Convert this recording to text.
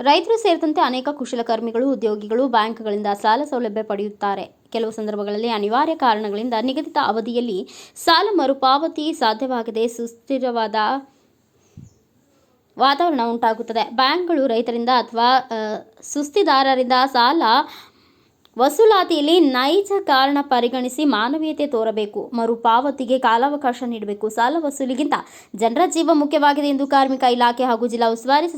ರೈತರು ಸೇರಿದಂತೆ ಅನೇಕ ಕುಶಲಕರ್ಮಿಗಳು ಉದ್ಯೋಗಿಗಳು ಬ್ಯಾಂಕ್ಗಳಿಂದ ಸಾಲ ಸೌಲಭ್ಯ ಪಡೆಯುತ್ತಾರೆ. ಕೆಲವು ಸಂದರ್ಭಗಳಲ್ಲಿ ಅನಿವಾರ್ಯ ಕಾರಣಗಳಿಂದ ನಿಗದಿತ ಅವಧಿಯಲ್ಲಿ ಸಾಲ ಮರುಪಾವತಿ ಸಾಧ್ಯವಾಗದೆ ಸುಸ್ಥಿರವಾದ ವಾತಾವರಣ ಉಂಟಾಗುತ್ತದೆ. ಬ್ಯಾಂಕ್ಗಳು ರೈತರಿಂದ ಅಥವಾ ಸುಸ್ತಿದಾರರಿಂದ ಸಾಲ ವಸೂಲಾತಿಯಲ್ಲಿ ನೈಜ ಕಾರಣ ಪರಿಗಣಿಸಿ ಮಾನವೀಯತೆ ತೋರಬೇಕು. ಮರುಪಾವತಿಗೆ ಕಾಲಾವಕಾಶ ನೀಡಬೇಕು. ಸಾಲ ವಸೂಲಿಗಿಂತ ಜನರ ಜೀವ ಮುಖ್ಯವಾಗಿದೆ ಎಂದು ಕಾರ್ಮಿಕ ಇಲಾಖೆ ಹಾಗೂ ಜಿಲ್ಲಾ ಉಸ್ತುವಾರಿ